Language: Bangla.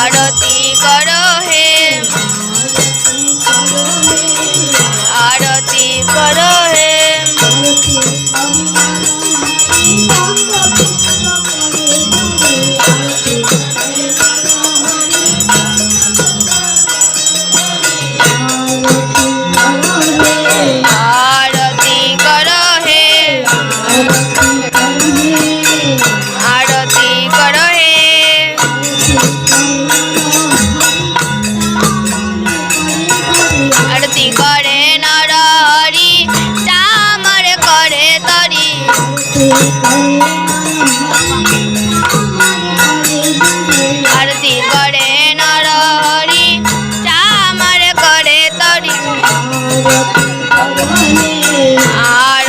আরতি আরতি করে নরহরি চামার করে তরি। আর